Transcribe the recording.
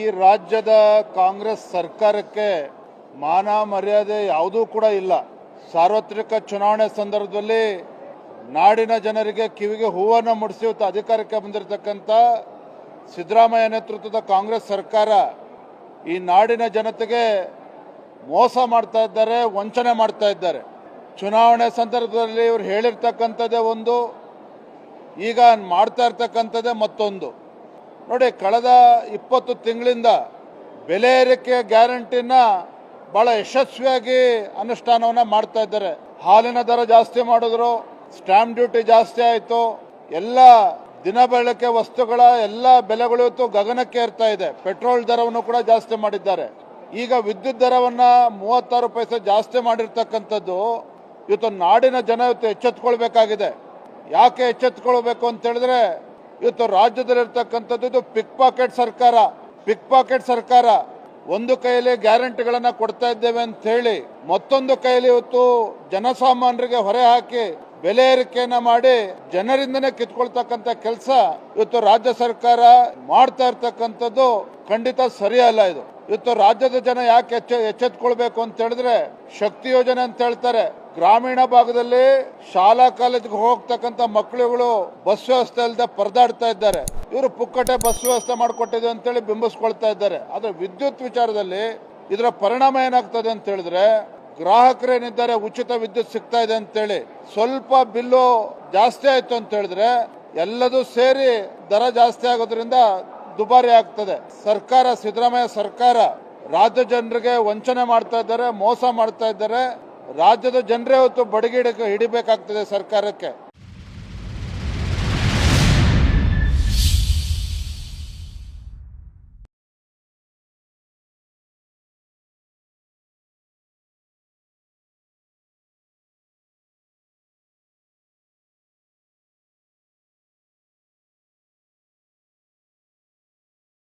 ಈ ರಾಜ್ಯದ ಕಾಂಗ್ರೆಸ್ ಸರ್ಕಾರಕ್ಕೆ ಮಾನ ಮರ್ಯಾದೆ ಯಾವುದೂ ಕೂಡ ಇಲ್ಲ. ಸಾರ್ವತ್ರಿಕ ಚುನಾವಣೆ ಸಂದರ್ಭದಲ್ಲಿ ನಾಡಿನ ಜನರಿಗೆ ಕಿವಿಗೆ ಹೂವನ್ನು ಮುಡಿಸಿ ಅಧಿಕಾರಕ್ಕೆ ಬಂದಿರತಕ್ಕಂಥ ಸಿದ್ದರಾಮಯ್ಯ ನೇತೃತ್ವದ ಕಾಂಗ್ರೆಸ್ ಸರ್ಕಾರ ಈ ನಾಡಿನ ಜನತೆಗೆ ಮೋಸ ಮಾಡ್ತಾ ಇದ್ದಾರೆ, ವಂಚನೆ ಮಾಡ್ತಾ ಇದ್ದಾರೆ. ಚುನಾವಣೆ ಸಂದರ್ಭದಲ್ಲಿ ಇವರು ಹೇಳಿರ್ತಕ್ಕಂಥದ್ದೇ ಒಂದು, ಈಗ ಮಾಡ್ತಾ ಇರ್ತಕ್ಕಂಥದ್ದೇ ಮತ್ತೊಂದು. ನೋಡಿ, ಕಳೆದ ಇಪ್ಪತ್ತು ತಿಂಗಳಿಂದ ಬೆಲೆ ಏರಿಕೆ ಗ್ಯಾರಂಟಿನ ಬಹಳ ಯಶಸ್ವಿಯಾಗಿ ಅನುಷ್ಠಾನವನ್ನ ಮಾಡ್ತಾ ಇದ್ದಾರೆ. ಹಾಲಿನ ದರ ಜಾಸ್ತಿ ಮಾಡಿದ್ರು, ಸ್ಟ್ಯಾಂಪ್ ಡ್ಯೂಟಿ ಜಾಸ್ತಿ ಆಯಿತು, ಎಲ್ಲ ದಿನಬಳಕೆ ವಸ್ತುಗಳ ಎಲ್ಲ ಬೆಲೆಗಳು ಗಗನಕ್ಕೆ ಏರ್ತಾ ಇದೆ. ಪೆಟ್ರೋಲ್ ದರವನ್ನು ಕೂಡ ಜಾಸ್ತಿ ಮಾಡಿದ್ದಾರೆ. ಈಗ ವಿದ್ಯುತ್ ದರವನ್ನ ಮೂವತ್ತಾರು ಪೈಸೆ ಜಾಸ್ತಿ ಮಾಡಿರ್ತಕ್ಕಂಥದ್ದು ಇವತ್ತು ನಾಡಿನ ಜನ ಇವತ್ತು ಎಚ್ಚೆತ್ಕೊಳ್ಬೇಕಾಗಿದೆ. ಯಾಕೆ ಎಚ್ಚೆತ್ಕೊಳ್ಬೇಕು ಅಂತ ಹೇಳಿದ್ರೆ ಇವತ್ತು ರಾಜ್ಯದಲ್ಲಿರ್ತಕ್ಕಂಥದ್ದು ಇದು ಪಿಕ್ ಪಾಕೆಟ್ ಸರ್ಕಾರ. ಪಿಕ್ ಪಾಕೆಟ್ ಸರ್ಕಾರ. ಒಂದು ಕೈಯಲ್ಲಿ ಗ್ಯಾರಂಟಿಗಳನ್ನ ಕೊಡ್ತಾ ಇದ್ದೇವೆ ಅಂತ ಹೇಳಿ ಮತ್ತೊಂದು ಕೈಯಲ್ಲಿ ಇವತ್ತು ಜನಸಾಮಾನ್ಯರಿಗೆ ಹೊರೆ ಹಾಕಿ ಬೆಲೆ ಏರಿಕೆಯನ್ನ ಮಾಡಿ ಜನರಿಂದನೇ ಕಿತ್ಕೊಳ್ತಕ್ಕಂಥ ಕೆಲಸ ಇವತ್ತು ರಾಜ್ಯ ಸರ್ಕಾರ ಮಾಡ್ತಾ ಇರ್ತಕ್ಕಂಥದ್ದು ಖಂಡಿತ ಸರಿಯಲ್ಲ ಇದು. ಇವತ್ತು ರಾಜ್ಯದ ಜನ ಯಾಕೆ ಎಚ್ಚ, ಎಚ್ಚೆತ್ಕೊಳ್ಬೇಕು ಅಂತ ಹೇಳಿದ್ರೆ ಶಕ್ತಿ ಯೋಜನೆ ಅಂತ ಹೇಳ್ತಾರೆ. ಗ್ರಾಮೀಣ ಭಾಗದಲ್ಲಿ ಶಾಲಾ ಕಾಲೇಜ್ಗೆ ಹೋಗ್ತಕ್ಕಂಥ ಮಕ್ಕಳುಗಳು ಬಸ್ ವ್ಯವಸ್ಥೆ ಇಲ್ಲದೆ ಪರದಾಡ್ತಾ ಇದ್ದಾರೆ. ಇವರು ಪುಕ್ಕಟೆ ಬಸ್ ವ್ಯವಸ್ಥೆ ಮಾಡಿಕೊಟ್ಟಿದೆ ಅಂತೇಳಿ ಬಿಂಬಿಸ್ಕೊಳ್ತಾ ಇದ್ದಾರೆ. ಆದ್ರೆ ವಿದ್ಯುತ್ ವಿಚಾರದಲ್ಲಿ ಇದರ ಪರಿಣಾಮ ಏನಾಗ್ತದೆ ಅಂತ ಹೇಳಿದ್ರೆ ಗ್ರಾಹಕರೇನಿದ್ದಾರೆ, ಉಚಿತ ವಿದ್ಯುತ್ ಸಿಗ್ತಾ ಇದೆ ಅಂತೇಳಿ ಸ್ವಲ್ಪ ಬಿಲ್ಲು ಜಾಸ್ತಿ ಆಯ್ತು ಅಂತ ಹೇಳಿದ್ರೆ ಎಲ್ಲದೂ ಸೇರಿ ದರ ಜಾಸ್ತಿ ಆಗೋದ್ರಿಂದ ದುಬಾರಿ ಆಗ್ತದೆ. ಸರ್ಕಾರ, ಸಿದ್ದರಾಮಯ್ಯ ಸರ್ಕಾರ ರಾಜ್ಯ ಜನರಿಗೆ ವಂಚನೆ ಮಾಡ್ತಾ ಇದ್ದಾರೆ, ಮೋಸ ಮಾಡ್ತಾ ಇದ್ದಾರೆ. ರಾಜ್ಯದ ಜನರೇ ಹೊತ್ತು ಬಡಗಿಡಕ್ಕೆ ಹಿಡಿಬೇಕಾಗ್ತದೆ ಸರ್ಕಾರಕ್ಕೆ.